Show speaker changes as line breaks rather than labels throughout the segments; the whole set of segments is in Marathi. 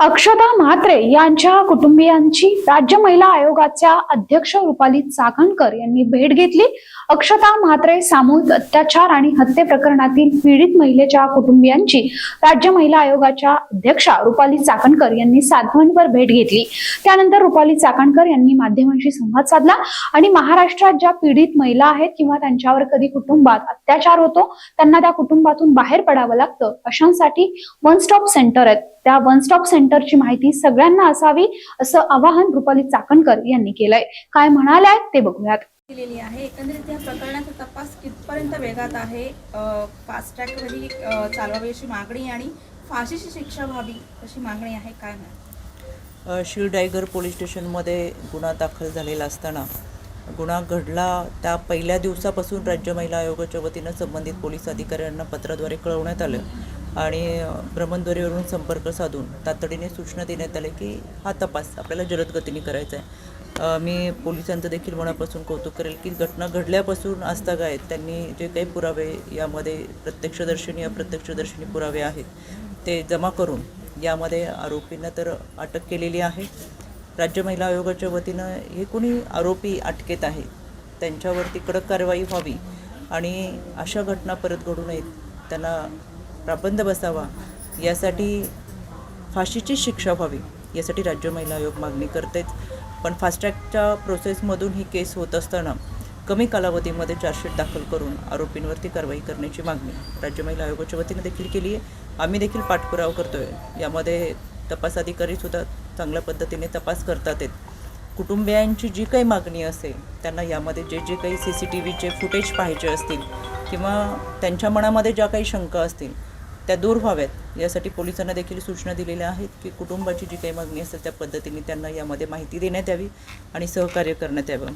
अक्षता म्हात्रे यांच्या कुटुंबियांची राज्य महिला आयोगाच्या अध्यक्ष रुपाली चाकणकर यांनी भेट घेतली. अक्षता म्हात्रे सामूहिक अत्याचार आणि हत्ये प्रकरणातील पीडित महिलेच्या कुटुंबियांची राज्य महिला आयोगाच्या अध्यक्षा रुपाली चाकणकर यांनी साधवणवर भेट घेतली. त्यानंतर रुपाली चाकणकर यांनी माध्यमांशी संवाद साधला आणि महाराष्ट्रात ज्या पीडित महिला आहेत किंवा त्यांच्यावर कधी कुटुंबात अत्याचार होतो त्यांना त्या कुटुंबातून बाहेर पडावं लागतं अशांसाठी वन स्टॉप सेंटर आहेत. त्या वन स्टॉप सेंटर सेंटरची माहिती सगळ्यांना असावी असं आवाहन रुपाली चाकणकर यांनी केलंय. काय म्हणाल्या ते बघूयात.
केलेली आहे. एकंदरीत या प्रकरणाचा तपास कितपर्यंत वेगात आहे? फास्ट अ, चालवावी अशी मागणी आणि फाशीची शिक्षा व्हावी अशी मागणी आहे काय नाही
अ, शिवडायगर पोलीस स्टेशनमध्ये गुन्हा दाखल झालेला असताना गुन्हा घडला. त्या पहिल्या दिवसापासून राज्य महिला आयोगाच्या वतीनं संबंधित पोलीस अधिकाऱ्यांना पत्राद्वारे कळवण्यात आलं. आणि भ्रमणद्वारेवरून संपर्क साधून तातडीने सूचना देण्यात आल्या की हा तपास आपल्याला जलद गतीने करायचा आहे. मी पोलिसांचं देखील मनापासून कौतुक करेल की घटना घडल्यापासून आजतागायत त्यांनी जे काही पुरावे यामध्ये प्रत्यक्षदर्शनी अप्रत्यक्षदर्शनी पुरावे आहेत ते जमा करून यामध्ये आरोपींना तर अटक केलेली आहे. राज्य महिला आयोगाच्या वतीनं हे कोणी आरोपी अटकेत आहेत त्यांच्यावरती कडक कारवाई व्हावी आणि अशा घटना परत घडू नयेत त्यांना प्राबंध बसावा यासाठी फाशीची शिक्षा व्हावी यासाठी राज्य महिला आयोग मागणी करतेच पण फास्ट्रॅकच्या प्रोसेसमधून ही केस होत असताना कमी कालावधीमध्ये चार्जशीट दाखल करून आरोपींवरती कारवाई करण्याची मागणी राज्य महिला आयोगाच्या वतीने देखील केली आहे. आम्ही देखील पाठपुरावा करतो आहे यामध्ये तपास अधिकारीसुद्धा चांगल्या पद्धतीने तपास करतात आहेत. कुटुंबियांची जी काही मागणी असेल त्यांना यामध्ये जे जे काही सी सी टी व्हीचे फुटेज पाहिजे असतील किंवा त्यांच्या मनामध्ये ज्या काही शंका असतील त्या दूर व्हाव्यात. यासाठी पोलिसांना देखील सूचना दिलेल्या आहेत की कुटुंबाची जी काही मागणी असेल त्या पद्धतीने त्यांना यामध्ये माहिती देण्यात यावी आणि सहकार्य करण्यात यावं.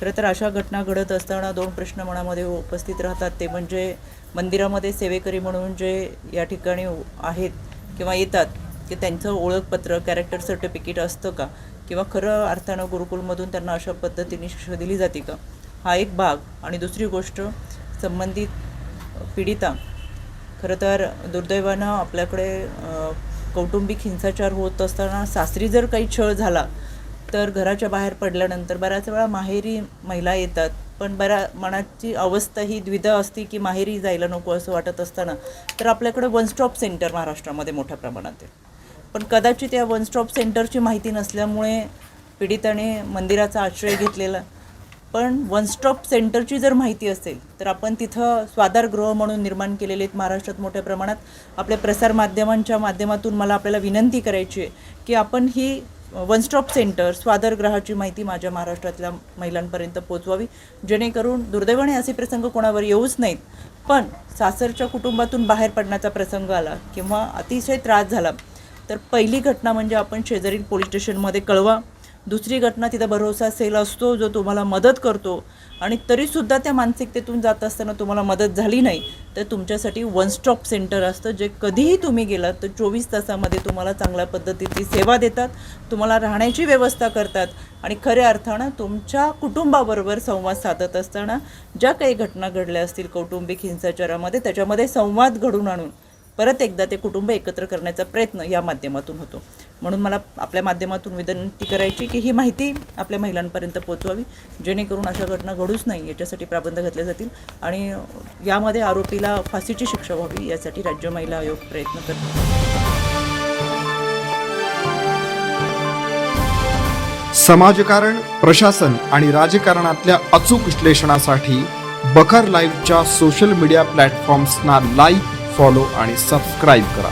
खरं तर अशा घटना घडत असताना दोन प्रश्न मनामध्ये उपस्थित राहतात. ते म्हणजे मंदिरामध्ये सेवेकरी म्हणून जे या ठिकाणी आहेत किंवा येतात की त्यांचं ओळखपत्र कॅरेक्टर सर्टिफिकेट असतं का? किंवा खरं अर्थानं गुरुकुलमधून त्यांना अशा पद्धतीने शिक्षा दिली जाते का? हा एक भाग. आणि दुसरी गोष्ट संबंधित पीडिता खरं तर दुर्दैवानं आपल्याकडे कौटुंबिक हिंसाचार होत असताना सासरी जर काही छळ झाला तर घराच्या बाहेर पडल्यानंतर बऱ्याच वेळा माहेरी महिला येतात. पण बऱ्या मनाची अवस्था ही द्विधा असते की माहेरी जायला नको असं वाटत असताना तर आपल्याकडे वन स्टॉप सेंटर महाराष्ट्रामध्ये मोठ्या प्रमाणात आहे. पण कदाचित या वन स्टॉप सेंटरची माहिती नसल्यामुळे पीडिताने मंदिराचा आश्रय घेतलेला पण वन स्टॉप सेंटरची जर माहिती असेल तर आपण तिथं स्वादारगृह म्हणून निर्माण केलेले आहेत महाराष्ट्रात मोठ्या प्रमाणात. आपल्या प्रसारमाध्यमांच्या माध्यमातून मला आपल्याला विनंती करायची आहे की आपण ही वन स्टॉप सेंटर स्वादरग्रहाची माहिती माझ्या महाराष्ट्रातल्या महिलांपर्यंत पोचवावी जेणेकरून दुर्दैवाने असे प्रसंग कोणावर येऊच नाहीत. पण सासरच्या कुटुंबातून बाहेर पडण्याचा प्रसंग आला किंवा अतिशय त्रास झाला तर पहिली घटना म्हणजे आपण शेजारील पोलीस स्टेशनमध्ये कळवा. दुसरी घटना तिथं भरोसा सेल असतो जो तुम्हाला मदत करतो. आणि तरीसुद्धा त्या मानसिकतेतून जात असताना तुम्हाला मदत झाली नाही तर तुमच्यासाठी वन स्टॉप सेंटर असतं जे कधीही तुम्ही गेलात तर चोवीस तासामध्ये तुम्हाला चांगल्या पद्धतीची सेवा देतात तुम्हाला राहण्याची व्यवस्था करतात आणि खऱ्या अर्थानं तुमच्या कुटुंबाबरोबर संवाद साधत असताना ज्या काही घटना घडल्या असतील कौटुंबिक हिंसाचारामध्ये त्याच्यामध्ये संवाद घडून आणून परत एकदा ते कुटुंब एकत्र करण्याचा प्रयत्न या माध्यमातून होतो. म्हणून मला आपल्या माध्यमातून विनंती करायची की ही माहिती आपल्या महिलांपर्यंत पोचवावी जेणेकरून अशा घटना घडूच नाही याच्यासाठी प्राबंध घातले जातील आणि यामध्ये आरोपीला फाशीची शिक्षा व्हावी यासाठी राज्य महिला आयोग प्रयत्न करतो.
समाजकारण प्रशासन आणि राजकारणातल्या अचूक विश्लेषणासाठी बखर लाईव्हच्या सोशल मीडिया प्लॅटफॉर्म्सना लाईक फॉलो आणि सबस्क्राईब करा.